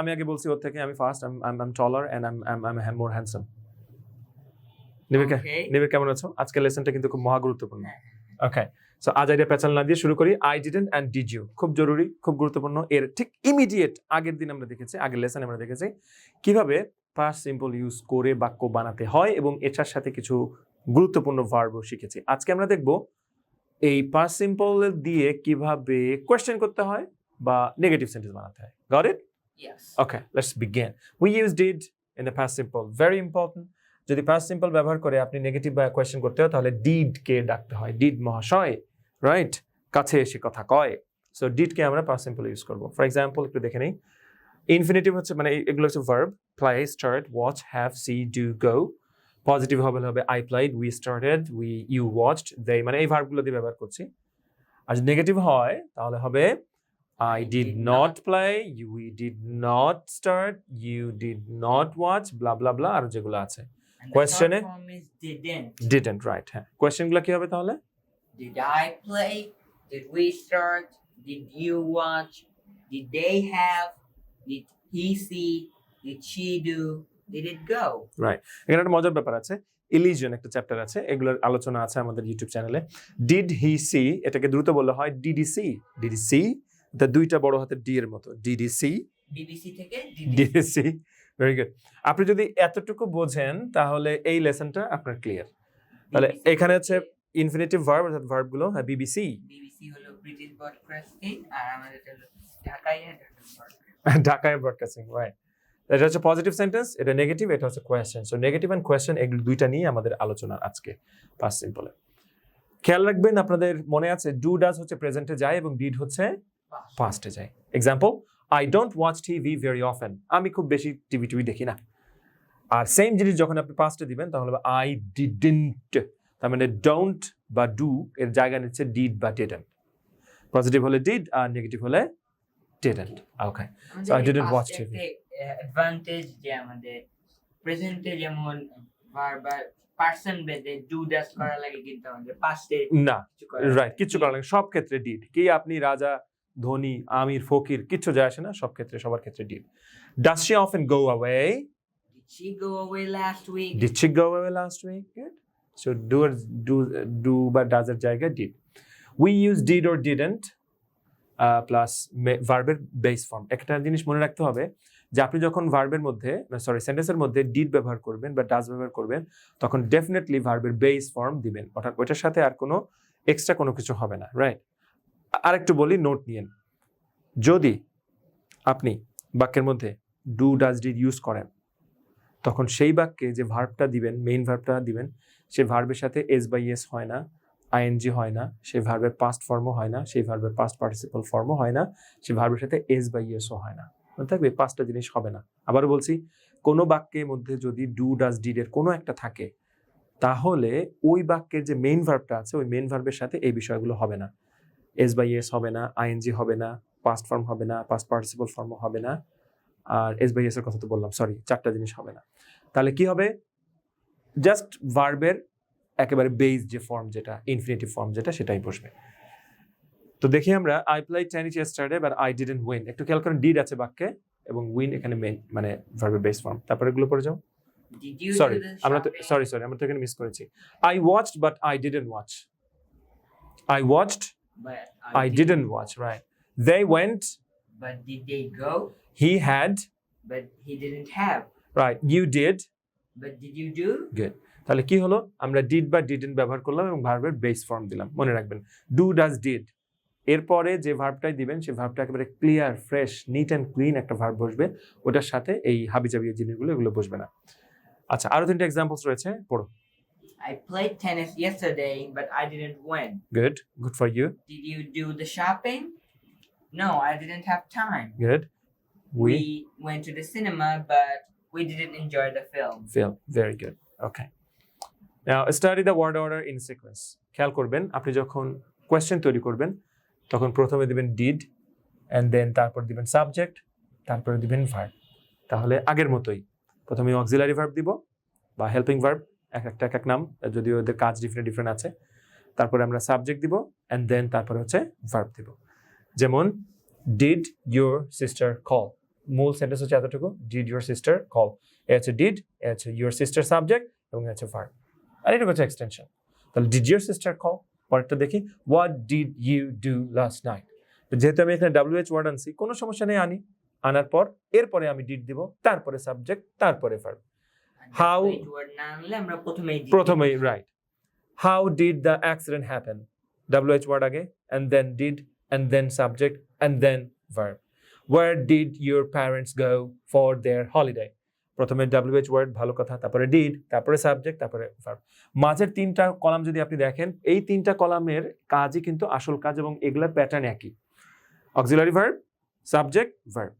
আমি আগে বলছি ওর থেকে আমি first I am taller and I am I am more handsome Nibir. কেমন আছো? আজকের লেসনটা কিন্তু খুব মহা গুরুত্বপূর্ণ হ্যাঁ। ওকে সো আজ আইডিয়া প্যাচাল না দিয়ে শুরু করি। I didn't and did you খুব জরুরি খুব গুরুত্বপূর্ণ। এর ঠিক ইমিডিয়েট আগের দিন আমরা দেখেছি আগের লেসন আমরা দেখেছি কীভাবে পাস্ট সিম্পল ইউজ করে বাক্য বানাতে হয় এবং এটার সাথে কিছু গুরুত্বপূর্ণ ভার্বও শিখেছি। আজকে আমরা দেখব এই পাস্ট সিম্পল দিয়ে কীভাবে কোয়েশ্চেন করতে হয় বা নেগেটিভ সেন্টেন্স বানাতে হয়। Got it Yes. Okay, let's begin. We use did in the past simple. Very important. যদি past simple ব্যবহার করে আপনি নেগেটিভ বা কোয়েশ্চেন করতে হয় তাহলে ডিড কে ডাকতে হয় ডিড মহাশয় রাইট কাছে এসে কথা কয় সো ডিড কে আমরা past simple ইউজ করব ফর এক্সাম্পল একটু দেখে নেই ইনফিনিটিভ হচ্ছে মানে এগুলো হচ্ছে verb play start watch have see do go positive হবে হবে I played we started we you watched they মানে এই ভার্বগুলো দিয়ে ব্যবহার করছি আর যদি নেগেটিভ হয় তাহলে হবে I did not play, you we did not start, you did not watch, blah blah blah আর যেগুলো আছে is didn't. didn't right হ্যাঁ কোয়েশ্চেনগুলো কি হবে তাহলে Did I play? Did we start? Did you watch? Did they have? Did he see? Did she do? Did it go? Right. এখানে একটা মজার ব্যাপার আছে ইলিজিয়ন একটা চ্যাপ্টার আছে এগুলোর আলোচনা আছে আমাদের ইউটিউব চ্যানেলে ডিড হি সি এটাকে দ্রুত বললে হয় ডিডি সি ডিডি সি এটা দুইটা বড় হাতের ডি এর মতো ডিডিসি ডিডিসি থেকে did it? ডিডি সি ভেরি গুড আপনি যদি এতটুকু বোঝেন তাহলে এই লেসনটা আপনার ক্লিয়ার তাহলে এখানে হচ্ছে ইনফিনিটিভ ভার্ব অর্থাৎ ভার্বগুলো হ্যাঁ বিবিসি BBC হলো ব্রিটিশ ব্রডকাস্টিং আর আমাদের হলো ঢাকায় ঢাকায় ব্রডকাস্টিং রাইট এটা হচ্ছে পজিটিভ সেন্টেন্স এটা নেগেটিভ এটা হচ্ছে question so negative and question এগুলো দুইটা নিয়ে আমাদের আলোচনা আজকে ফার্স্ট সিম্পলে খেয়াল রাখবেন আপনাদের মনে আছে ডু ডাজ হচ্ছে প্রেজেন্টে যায় এবং ডিড হচ্ছে পাস্টে যায়। Example I don't watch TV very often আমি খুব বেশি টিভি টিভি দেখি না। আর সেম জিনিস যখন আপনি পাস্টে দিবেন তাহলে আই ডিডেন্ট তার মানে ডোন্ট বা ডু এর জায়গা নিচ্ছে ডিড বা ডিডেন্ট পজিটিভ হলে ডিড আর নেগেটিভ হলে didn't okay So I didn't watch TV. Advantage যে আমাদের প্রেজেন্টে যেমন বারবার পার্সন বেদে ডু ডাস করা লাগে কিন্তু আমাদের পাস্টে না কিছু করা রাইট কিচ্ছু করার লাগে। সব ক্ষেত্রে ডিড কি আপনি রাজা ধনী আমির ফকির কিচ্ছু যায় আসে না সব ক্ষেত্রে সবার ক্ষেত্রে did does she often go away Did she go away last week? Did she go away last week so do do do বা ডাজ এর জায়গায় did we use did or didn't plus ভার্বের বেস ফর্ম একটা জিনিস মনে রাখতে হবে যে আপনি যখন ভার্বের মধ্যে সরি সেন্টেন্সের মধ্যে ডিড ব্যবহার করবেন বা ডাজ ব্যবহার করবেন তখন ডেফিনেটলি ভার্বের বেস ফর্ম দিবেন। অর্থাৎ ওইটার সাথে আর কোনো এক্সট্রা কোনো কিছু হবে না রাইট আরেকটু বলি নোট নিয়েন যদি আপনি বাক্যের মধ্যে ডু ডাজ ডিড ইউজ করেন, তখন সেই বাক্যে যে ভার্বটা দিবেন মেইন ভার্বটা দিবেন, সে ভার্বের সাথে এস বাই এস হয় না আইএনজি হয় না সেই ভার্বের পাস্ট ফর্মও হয় না সেই ভার্বের পাস্ট পার্টিসিপাল ফর্মও হয় না সেই ভার্বের সাথে এস বাই এসও হয় না। মনে থাকবে পাঁচটা জিনিস হবে না। আবারও বলছি, কোনো বাক্যের মধ্যে যদি ডু ডাজ ডিডের কোনো একটা থাকে, তাহলে ওই বাক্যের যে মেইন ভার্বটা আছে, ওই মেইন ভার্বের সাথে এই বিষয়গুলো হবে না। এস বাই এস হবে না আইএনজি হবে না পাস্ট ফর্ম হবে না পাস্ট পার্টিসিপাল ফর্মও হবে না আর এস বাই এস এর কথা তো বললাম সরি চারটা জিনিস হবে না। তাহলে কি হবে? জাস্ট ভার্বের একেবারে বেস যে ফর্ম যেটা ইনফিনিটিভ ফর্ম যেটা সেটাই বসবে। তো দেখি আমরা I play tennis yesterday but I didn't win একটু খেয়াল করেন ডিড আছে বাক্যে এবং উইন এখানে মেন মানে ভার্বের বেস ফর্ম তারপরে এগুলো পড়ে যাও। সরি আমরা তো সরি সরি আমরা তো এখানে মিস করেছি। I watched but I didn't watch I watched But I didn't watch right they went. But did they go? He had But he didn't have. Right you did But did you do? Good. তাহলে কি হলো আমরা did বা didn't ব্যবহার করলাম এবং ভার্বের base form দিলাম মনে রাখবেন ডু ডাজ ডিড এরপরে যে ভার্বটাই দিবেন সেই ভার্বটা একেবারে clear fresh neat and clean একটা ভার্ব বসবে ওটার সাথে এই হাবিজাবি জিনিসগুলো এগুলো বসবে না আচ্ছা আরও তিনটা এক্সাম্পলস রয়েছে পড়ো I played tennis yesterday, but I didn't win. Good good for you Did you do the shopping? No, I didn't have time. Good we We went to the cinema, but we didn't enjoy the film. Feel very good okay now study the word order in sequence খেয়াল করবেন আপনি যখন question তৈরি করবেন তখন প্রথমে দিবেন did and দেন তারপর দিবেন সাবজেক্ট তারপরে দিবেন ভার্ব তাহলে আগের মতোই। প্রথমে অক্সিলারি ভার্ব দিব বা হেল্পিং ভার্ব এক একটা, এক এক নাম, যদিও ওদের কাজ ডিফারেন্ট ডিফারেন্ট আছে। তারপরে আমরা সাবজেক্ট দিব অ্যান্ড দেন তারপরে হচ্ছে ভার্ব দিব। যেমন ডিড ইউর সিস্টার কল মূল সেন্টেন্স হচ্ছে এতটুকু ডিড ইউর সিস্টার কল এ হচ্ছে ডিড এ হচ্ছে ইউর সিস্টার সাবজেক্ট এবং এ হচ্ছে ভার্ব আর এটুকু হচ্ছে এক্সটেনশন তাহলে ডিড ইউর সিস্টার কল পরেরটা দেখি what did you do last night যেহেতু আমি এখানে ডাব্লিউ এইচ ওয়ার্ড আনছি, কোনো সমস্যা নেই আনি। আনার পর, এরপরে আমি ডিড দিব, তারপরে সাবজেক্ট তারপরে ভার্ব আমরা প্রথমেই right how did the accident happen W H word আগে and then did and then subject and then verb where did your parents go for their holiday প্রথমে ডাব্লিউ এইচ ওয়ার্ড ভালো কথা তারপরে did তারপরে subject তারপরে verb মাঝের তিনটা column যদি আপনি দেখেন এই তিনটা কলামের কাজই কিন্তু আসল কাজ এবং এগুলোর প্যাটার্ন একই। Auxiliary verb subject verb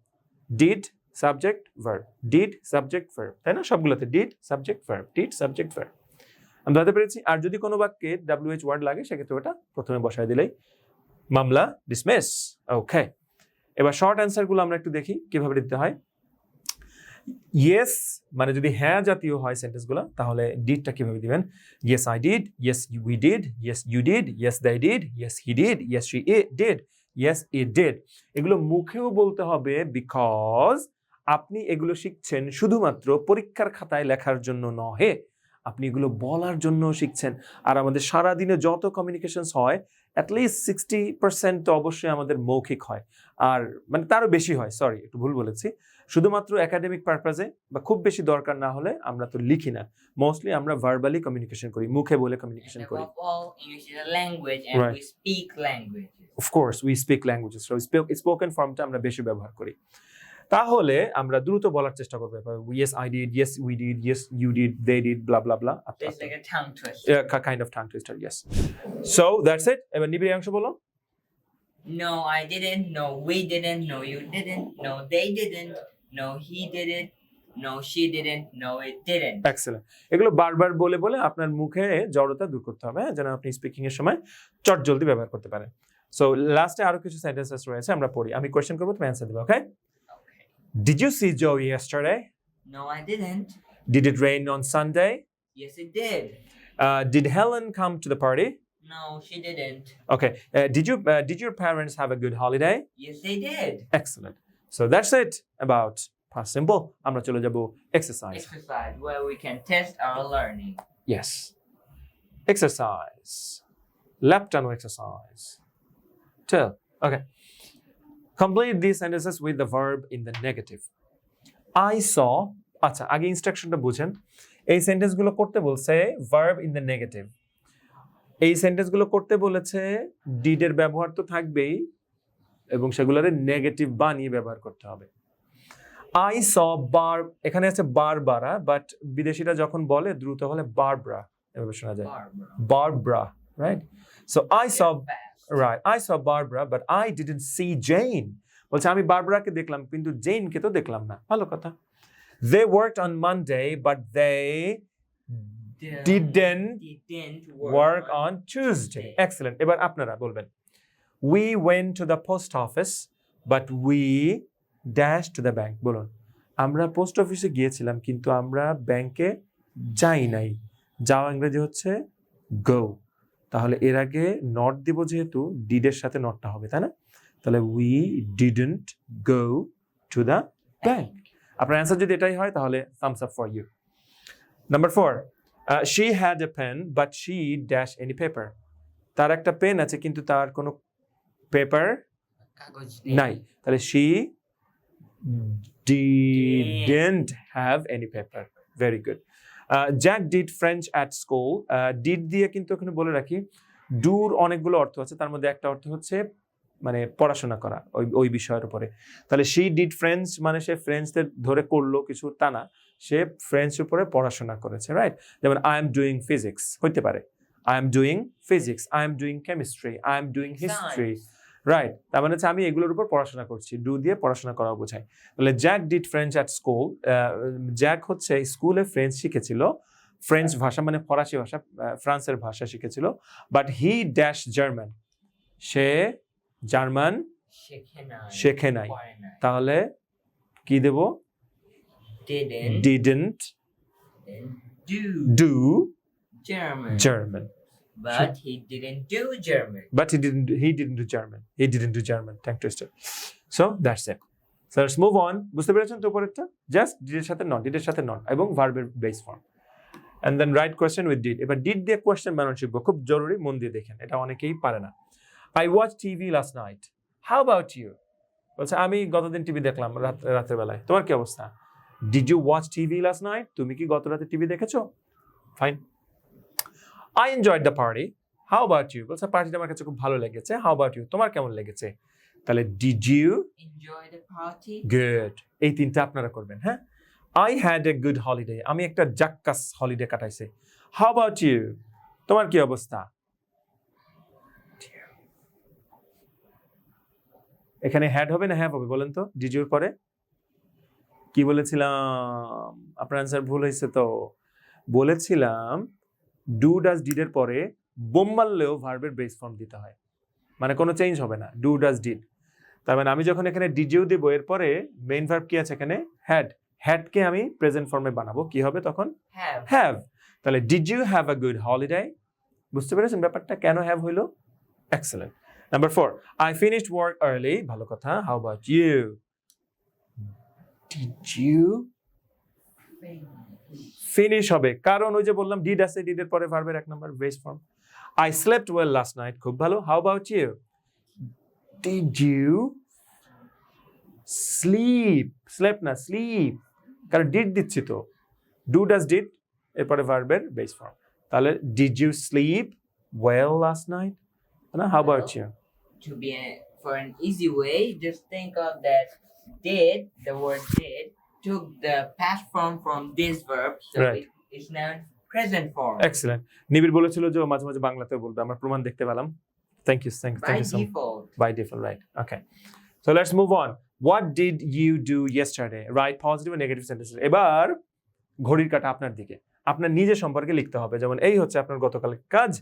did subject verb did subject verb তাই না? সবগুলোতে did subject verb did subject verb আমি ধরতে পেরেছি, আর যদি কোনো বাক্যে ডাব্লিউ এইচ ওয়ার্ড লাগে, সেক্ষেত্রে ওটা প্রথমে বসায় দিলেই মামলা ডিসমিস ওকে এবার শর্ট অ্যান্সারগুলো আমরা একটু দেখি, কীভাবে দিতে হয়। ইয়েস মানে যদি হ্যাঁ জাতীয় হয় সেন্টেন্সগুলো তাহলে ডিডটা কীভাবে দিবেন? Yes I did yes we did yes you did yes they did yes he did yes she did yes it did এগুলো মুখেও বলতে হবে বিকজ আপনি এগুলো শিখছেন শুধুমাত্র পরীক্ষার খাতায় লেখার জন্য নহে আপনি এগুলো বলার জন্য শিখছেন। আর আমাদের সারাদিনে যত কমিউনিকেশনস হয় অ্যাটলিস্ট সিক্সটি পার্সেন্ট তো অবশ্যই আমাদের মৌখিক হয়। আর মানে তারও বেশি হয় সরি একটু ভুল বলেছি। শুধুমাত্র একাডেমিক পারপাজে বা খুব বেশি দরকার না হলে আমরা তো লিখি না। মোস্টলি আমরা ভার্বালি কমিউনিকেশন করি মুখে বলে কমিউনিকেশন করি. Of course we speak languages spoken ফর্মটা আমরা বেশি ব্যবহার করি। তাহলে আমরা দ্রুত বলার চেষ্টা করব yes I did yes we did yes you did they did blah blah blah. Kind of tongue twister yes so that's it এবার নিবিড় অংশ বলো No, I didn't. No, we didn't. No, you didn't. No, they didn't. No, he didn't. No, she didn't. No, it didn't. Excellent এগুলো বারবার বলে বলে আপনার মুখে জড়তা দূর করতে হবে হ্যাঁ? যেন আপনি স্পিকিং এর সময় চট জলদি ব্যবহার করতে পারেন সো লাস্টে আরও কিছু সেন্টেন্সেস রয়েছে আমরা পড়ি আমি কোয়েশ্চেন করব তুমি অ্যান্সার দেবে ওকে Okay. Did you see Joe yesterday No, I didn't. Did it rain on Sunday Yes, it did. Did Helen come to the party No, she didn't. Okay. Uh, did you uh, did your parents have a good holiday? Yes, they did. Excellent. So that's it about past simple. আমরা চলে যাব exercise. Exercise where we can test our learning. Yes. Exercise. Left hand exercise. Tell. Okay. Complete these sentences with the verb in the negative. I saw আচ্ছা আগে ইনস্ট্রাকশনটা বুঝেন এই সেন্টেন্সগুলো করতে বলছে verb in the negative এই সেন্টেন্সগুলো করতে বলেছে ডিডের ব্যবহার তো থাকবেই এবং সেগুলোরে নেগেটিভ বানিয়ে ব্যবহার করতে হবে আই স বার এখানে আছে বার বারা বাট বিদেশিরা যখন বলে দ্রুত হলে বারব্রা এভাবে শোনা যায় Barbara. Barbara right so I saw. Right I saw Barbara but I didn't see Jane বলছে আমি বারব্রাকে দেখলাম কিন্তু জেইনকে তো দেখলাম না। ভালো কথা। They worked on Monday but they didn't didn't work on Tuesday. Excellent. এবার আপনারা বলবেন We went to the post office but we dashed to the bank. বলুন আমরা পোস্ট অফিসে গিয়েছিলাম কিন্তু আমরা ব্যাংকে যাই নাই। যাওয়া ইংরেজি হচ্ছে গো তাহলে এর আগে নট দিব যেহেতু ডিডের সাথে নটটা হবে তাই না? তাহলে we didn't go to the bank আপনার অ্যান্সার যদি এটাই হয় তাহলে thumbs up for you number four she had a pen but she dash any paper তার একটা পেন আছে কিন্তু তার কোনো পেপার কাগজ নাই। তাহলে she didn't have any paper very good. Uh, did French at school uh, দিয়ে কিন্তু এখানে বলে রাখি ডুর অনেকগুলো অর্থ আছে তার মধ্যে একটা অর্থ হচ্ছে মানে পড়াশোনা করা ওই ওই বিষয়ের উপরে। তাহলে শি ডিড ফ্রেঞ্চ মানে সে ফ্রেঞ্চদের ধরে করল কিছু তা না। সে ফ্রেঞ্চ উপরে পড়াশোনা করেছে রাইট যেমন আই এম ডুইং ফিজিক্স হইতে পারে। I am doing physics I am doing chemistry I am doing history right তার মানে হচ্ছে আমি এগুলোর উপর পড়াশোনা করছি। ডু দিয়ে পড়াশোনা করা বোঝায়। তাহলে Jack did French at school Jack হচ্ছে স্কুলে ফ্রেঞ্চ শিখেছিল। ফ্রেঞ্চ ভাষা মানে ফরাসি ভাষা ফ্রান্সের ভাষা শিখেছিল। বাট হি ড্যাশ জার্মান সে জার্মান শেখে নাই। তাহলে কি দেব? Didn't do German but he didn't do German. But he didn't he didn't do German. He didn't do German. Tongue twister. So that's it. So let's move on বুঝতে পেরেছেন তো উপরেরটা? Just ডিডের সাথে নট ডিডের সাথে নট এবং ভার্বের base form and then right question with did এবার did দিয়ে কোয়েশ্চেন বানানো শিখব। খুব জরুরি মন দিয়ে দেখেন এটা অনেকেই পারে না। I watch TV last night how about you বলছে আমি গতদিন টিভি দেখলাম রাত রাতের বেলায়। তোমার কি অবস্থা? Did you watch TV last night তুমি কি গত রাতে টিভি দেখেছ? Fine I enjoyed the party how about you বলছে পার্টিটা আমার কাছে খুব ভালো লেগেছে। হাউ অ্যাবাউট ইউ তোমার কেমন লেগেছে? তাহলে did you Enjoy the party. Good এই তিনটা আপনারা করবেন হ্যাঁ? I had a good holiday আমি একটা জাক্কাস হলিডে কাটাইছি। হাউ অ্যাবাউট ইউ তোমার কি অবস্থা? এখানে হ্যাড হবে না হ্যাভ হবে বলেন তো। ডিজিওর পরে? কি বলেছিলাম? আপনার অ্যান্সার ভুল হয়েছে তো। বলেছিলাম ডু ডাজ ডিডের পরে বোম মারলেও ভার্বের বেস ফর্ম দিতে হয়। মানে কোনো চেঞ্জ হবে না ডু ডাজ ডিড তার মানে আমি যখন এখানে ডিজিও দিব এরপরে মেইন ভার্ব কি আছে এখানে? হ্যাড হ্যাডকে আমি প্রেজেন্ট ফর্মে বানাবো কি হবে তখন? Have. হ্যাভ তাহলে did you have a good holiday বুঝতে পেরেছেন ব্যাপারটা? কেন হ্যাভ হইল? Excellent number four I finished work early ভালো কথা। How about you did you finish হবে। কারণ ওই যে বললাম ডিড আছে ডিডের পরে ভার্বের এক number base form I slept well last night খুব ভালো। How about you did you sleep slept না স্লিপ কারণ ডিড দিচ্ছি তো। ডু ডাজ ডিড এরপরে ভার্বের বেস ফর্ম তাহলে did you sleep well last night না how about you To be a, for an easy way, just think of that did, the word did, took the past form from this verb, so Right. it is now present form. Excellent Nibir বলেছিল যে মাঝে মাঝে বাংলাতে বলবে আমরা প্রমাণ দেখতে পেলাম thank you thank By thank you so default. by default, right? Okay. So let's move on. What did you do yesterday? Write positive and negative sentences. এবার ঘড়ির কাটা আপনার দিকে আপনার নিজের সম্পর্কে লিখতে হবে যেমন এই হচ্ছে আপনার গতকালের কাজ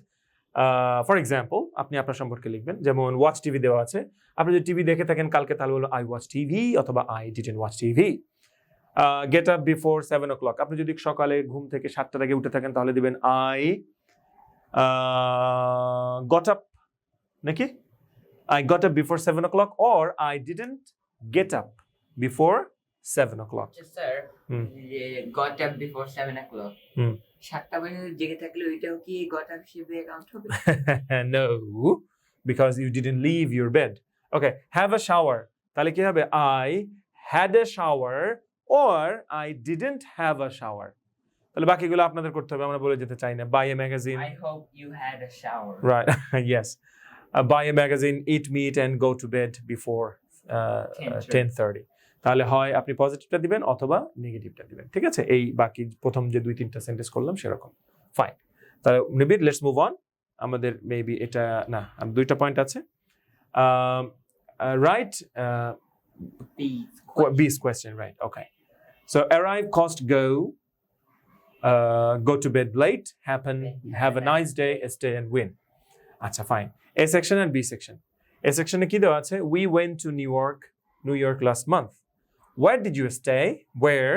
ফর এক্সাম্পল আপনি আপনার সম্পর্কে লিখবেন যেমন ওয়াচ টিভি দেওয়া আছে আপনি যদি টিভি দেখে থাকেন কালকে তাহলে হলো আই ওয়াচ টিভি অথবা I didn't watch TV get up before seven o'clock আপনি যদি সকালে ঘুম থেকে সাতটা আগে উঠে থাকেন তাহলে দিবেন আই গট আপ নাকি? I got up before seven o'clock or I didn't get up before seven o'clock got up থাকলে ওইটাও কি গট আপ হিসেবে account bed okay have shower তাহলে কি হবে? I had a shower or I didn't have a shower. তাহলে বাকিগুলো আপনাদের করতে হবে আমরা বলে যেতে চাই না। Buy a magazine I hope you had a shower. right yes. Uh, buy a magazine eat meat and go to bed before uh, 10:30. 10:30 তাহলে হয় আপনি পজিটিভটা দিবেন অথবা নেগেটিভটা দিবেন। ঠিক আছে? এই বাকি প্রথম যে দুই তিনটা সেন্টেন্স করলাম সেরকম। ফাইন তাহলে মেবি লেটস মুভ অন আমাদের মেবি এটা না দুইটা পয়েন্ট আছে। Right Please. বিস question right okay so arrive cost go go. To bed late happen have a nice day stay and win. আচ্ছা ফাইন এ সেকশন আর B section A সেকশনে কি দেওয়া আছে we went to New York New York last month where did you stay where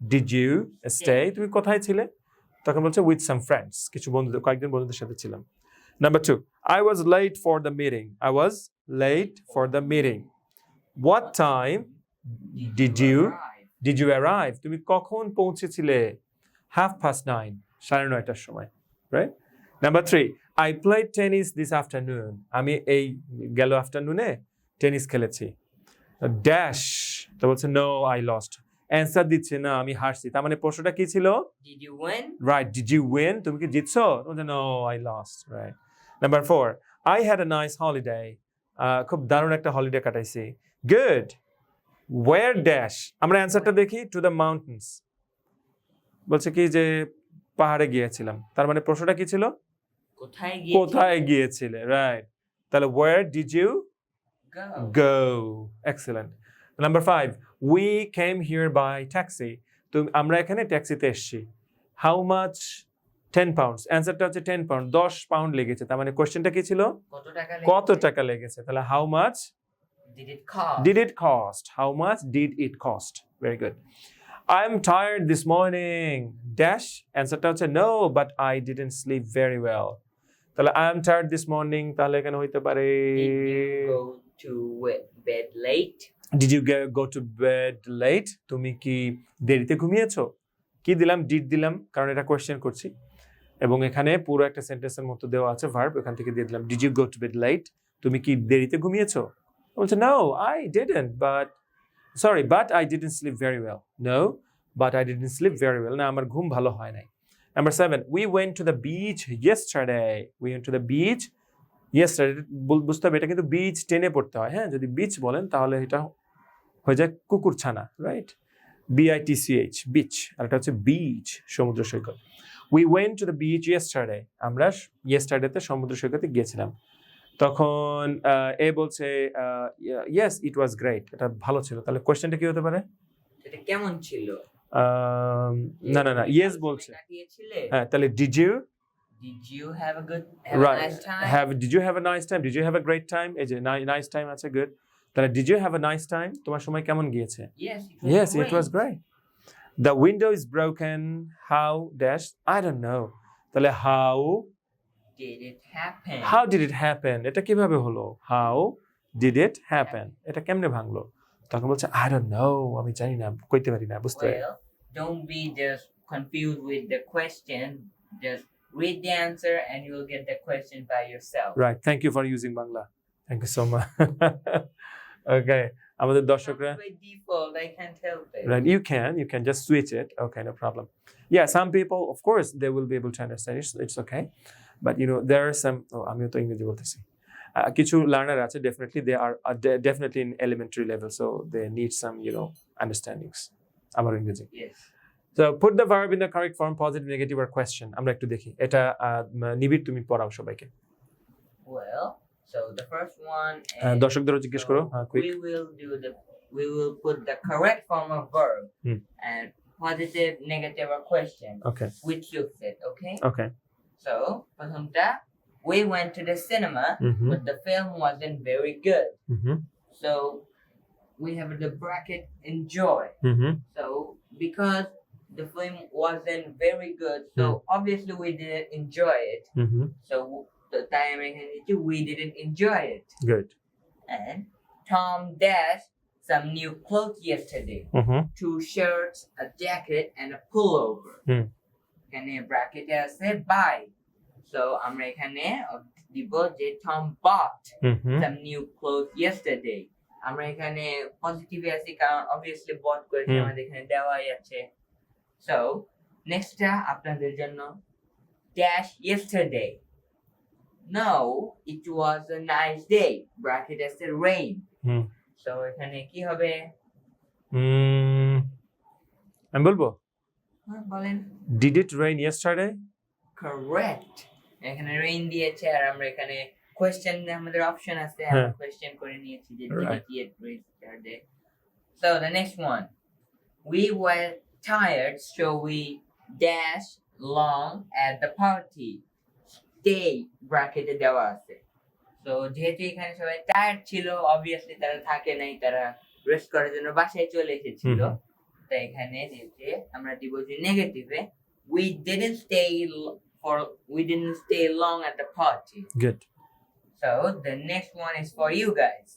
did you stay তুমি কোথায় ছিলে? তখন বলছে উইথ সাম ফ্রেন্ডস কিছু বন্ধুদের কয়েকজন বন্ধুদের সাথে ছিলাম। Number two I was late for the meeting I was late for the meeting what time Did you- arrive? Did you arrive তুমি কখন পৌঁছেছিলে? হাফ পাস্ট নাইন সাড়ে নয়টার সময় right number three I play tennis this afternoon আমি এই গেল আফটারনুনে tennis খেলেছি। ড্যাশ তো বলছে নো আই লস্ট অ্যান্সার দিচ্ছে না আমি হারছি। তার মানে প্রশ্নটা কি ছিল? Did you win? Right did you win তুমি কি জিতছো? No I lost right number four I had a nice holiday খুব দারুণ একটা হলিডে কাটাইছি। গুড ওয়ার ড্যাশ আমরা অ্যান্সারটা দেখি টু দ্য মাউন্টেন্স বলছে কি যে পাহাড়ে গিয়েছিলাম। তার মানে প্রশ্নটা কি ছিল? কোথায় গিয়ে কোথায় গিয়েছিলে? রাইট তাহলে where did you go? go? Excellent. Number five. We came here by taxi. তো আমরা এখানে ট্যাক্সিতে এসেছি। হাউ মাচ টেন পাউন্ডস অ্যান্সারটা হচ্ছে টেন পাউন্ড দশ পাউন্ড লেগেছে। তার মানে কোশ্চেনটা কি ছিল? কত টাকা কত লেগেছে? টাকা লেগেছে? তাহলে how much Did it cost? did it cost how much did it cost very good i'm tired this morning dash অ্যান্সারটা হচ্ছে no but i didn't sleep very well তাহলে i am tired this morning তাহলে এখানে হইতে পারে Did you go to bed late? Did you go to bed late তুমি কি দেরিতে ঘুমিয়েছো কি দিলাম ডিড দিলাম কারণ এটা কোয়েশ্চেন করছি এবং এখানে পুরো একটা সেন্টেন্সের মতো দেওয়া আছে ভার্ব এখান থেকে দিয়ে দিলাম did you go to bed late তুমি কি দেরিতে ঘুমিয়েছো বলছে no I didn't but sorry but I didn't sleep very well no but I didn't sleep very well না, আমার ঘুম ভালো হয় নাই। Number seven we went to the beach yesterday we went to the beach yesterday বুঝতে হবে, এটা কিন্তু বিচ টেনে পড়তে হয়। হ্যাঁ যদি বিচ বলেন, তাহলে এটা হয়ে যায় কুকুর ছানা রাইট বিআইটিসিএইচ বিচ আর এটা হচ্ছে বিচ সমুদ্র সৈকত। We went to the beach yesterday আমরা ইয়েস্টারডেতে সমুদ্র সৈকতে গিয়েছিলাম। তখন এ বলছে ইয়েস ইট ওয়াজ গ্রেট এটা ভালো ছিল তাহলে কোয়েশ্চেনটা কি হতে পারে এটা কেমন ছিল না না না ইয়েস বলছে হ্যাঁ তাহলে did you Did you have a good have a right nice time? have did you have a nice time did you have a great time এই যে নাইস টাইম আছে গুড তাহলে did you have a nice time তোমার সময় কেমন গিয়েছে yes, it was Yes, great. it was great. The window is broken. How dash? I don't know. তাহলে how Did it happen? how did it happen? এটা কিভাবে হলো? How did it happen? এটা কেমনে ভাঙলো? তখন বলছে I don't know. আমি জানি না কইতে পারি না বুঝতে পারি Well, don't be just confused with the question. Just read the answer and you'll get the question by yourself. Right. Thank you for using Bangla. Thank you so much. okay. আমাদের দর্শকরা By default, I can't help it. Right, you can, you can just switch it. Okay, no problem. Yeah, some people, of course, they will be able to understand it. It's okay. But you know, there are some. Oh, আমিও তো ইংরেজি বলতেছি কিছু learner আছে definitely they are definitely in elementary level so they need some you know understandings আমার ইংরেজি. So put the verb in the correct form positive negative R question আমরা একটু দেখি এটা নিবিড় তুমি পড়াও সবাইকে Well, so the first one. is- দর্শকদেরও জিজ্ঞেস করো হ্যাঁ quick we will do the we will put the correct form of verb Hmm. and positive, negative, or question okay which you fit. Okay. Okay So, প্রথমটা, we went to the cinema, hmm but the film wasn't very good. Hmm So, we have the bracket enjoy. Hmm So, because the film wasn't very good, so obviously we didn't enjoy it. Hmm So, the time we didn't enjoy it. Good And Tom dashed some new clothes yesterday. Hmm Two shirts, a jacket, and a pullover. Hmm. এখানে ব্র্যাকেটে আছে by so আমরা এখানে দিব যে Tom bought hmm some new clothes yesterday. আমরা এখানে পজিটিভে আছি কারণ অবভিয়াসলি বট করেছি. আমাদের এখানে দেওয়াই আছে। সো নেক্সটটা আপনাদের জন্য dash yesterday. No it was a nice day. Bracket আছে রেইন. সো এখানে কি হবে? আমি বলব? বলেন। Did it rain yesterday correct এখানে রেইন দিয়েছে আর আমরা এখানে কোশ্চেন আমাদের অপশন আছে হ্যাঁ। আমরা কোশ্চেন করে নিয়েছি যে did it rain yesterday? So the next one. We were tired so we dashed long at the party. Stay ব্র্যাকেটে দেওয়া আছে। তো যেহেতু এখানে সবাই টায়ার্ড ছিল অবভিয়াসলি তারা থাকে নাই তারা রেস্ট করার জন্য বাসায় চলে এসেছিল। হুম। তো এখানে যে আমরা দিব যে নেগেটিভে we didn't stay l- for we didn't stay long at the party good so the next one is for you guys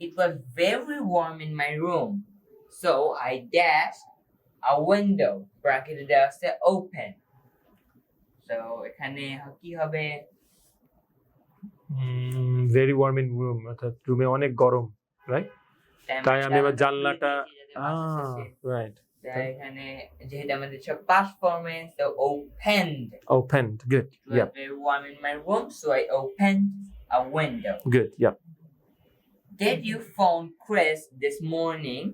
it was very warm in my room so i dashed a window bracket আছে open so এখানে কি হবে very warm in room অর্থাৎ রুমে অনেক গরম right তাই আমি এবার আমরা জানলাটা- রাইট তাই এখানে যেহেতু আমাদের সব past form এ so opened opened good It was yup very warm in my room, so I opened a window. Good yup Did you phone Chris this morning?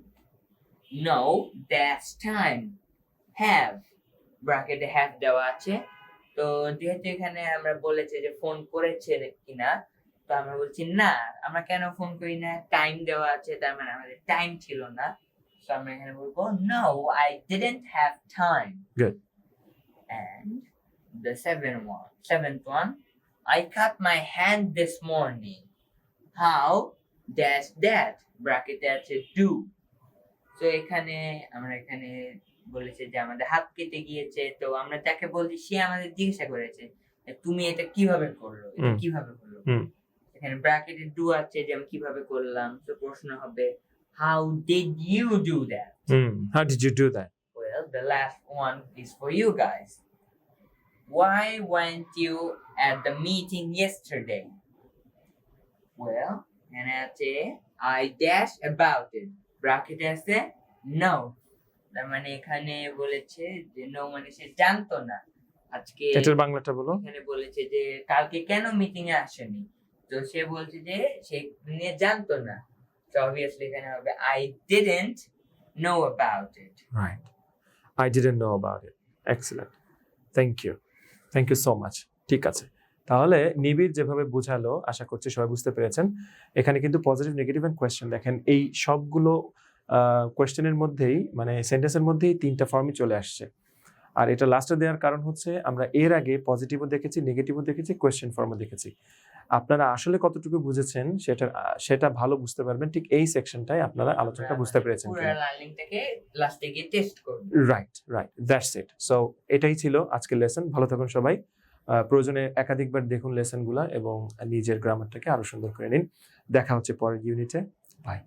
No, that's time. Have. Bracket have দেওয়া আছে তো যেহেতু এখানে আমরা বলেছি যে phone করেছে কিনা তো আমরা বলছি না আমরা কেন ফোন করি না টাইম দেওয়া আছে তার মানে আমাদের টাইম ছিল না তো আমরা এখানে বলব no I didn't have time Good. and the seventh one seventh one I cut my hand this morning. How dash that bracket আছে do? তো এখানে আমরা এখানে বলেছে যে আমাদের হাত কেটে গিয়েছে তো আমরা যাকে বলছি সে আমাদের জিজ্ঞাসা করেছে তুমি এটা কীভাবে করল? এটা কীভাবে করল? এখানে ব্র্যাকেটে ডু আছে যে আমি কীভাবে করলাম? তো প্রশ্ন হবে how did you do that? Hmm how did you do that Well, the last one is for you guys. Why weren't you at the meeting yesterday? Well, and আছে I dash about it. Bracket আছে no. তার মানে এখানে বলেছে যে no মানে সে জানতো না আজকে এটার বাংলাটা বলো এখানে বলেছে যে কালকে কেন মিটিং এ আসেনি তো সে বলছে যে সে নিয়ে জানতো না তো অবভিয়াসলি এখানে হবে I didn't know about it Right. I didn't know about it. Excellent. Thank you. Thank you so much. ঠিক আছে তাহলে নিবিড় যেভাবে বোঝালো, আশা করছি সবাই বুঝতে পেরেছেন এখানে কিন্তু পজিটিভ নেগেটিভ এন্ড কোয়েশ্চেন দেখেন এই সবগুলো কোয়েশ্চেনের মধ্যেই মানে সেন্টেন্সের মধ্যেই তিনটা ফর্মই চলে আসছে আর এটা লাস্টে দেওয়ার কারণ হচ্ছে, আমরা এর আগে পজিটিভও দেখেছি নেগেটিভও দেখেছি কোয়েশ্চেন ফর্মও দেখেছি আপনারা আসলে কতটুকু বুঝেছেন সেটা সেটা ভালো বুঝতে পারবেন। ঠিক এই সেকশনটাই আপনারা আলোচনাটা বুঝতে পেরেছেন পুরো কিনা। লার্নিংটাকে লাস্টে গিয়ে টেস্ট করব right right that's it so এটাই ছিল আজকের লেসন ভালো থাকুন সবাই। আহ, প্রয়োজনে একাধিকবার দেখুন লেসনগুলা এবং নিজের গ্রামারটাকে আরও সুন্দর করে নিন। দেখা হচ্ছে পরের ইউনিটে বাই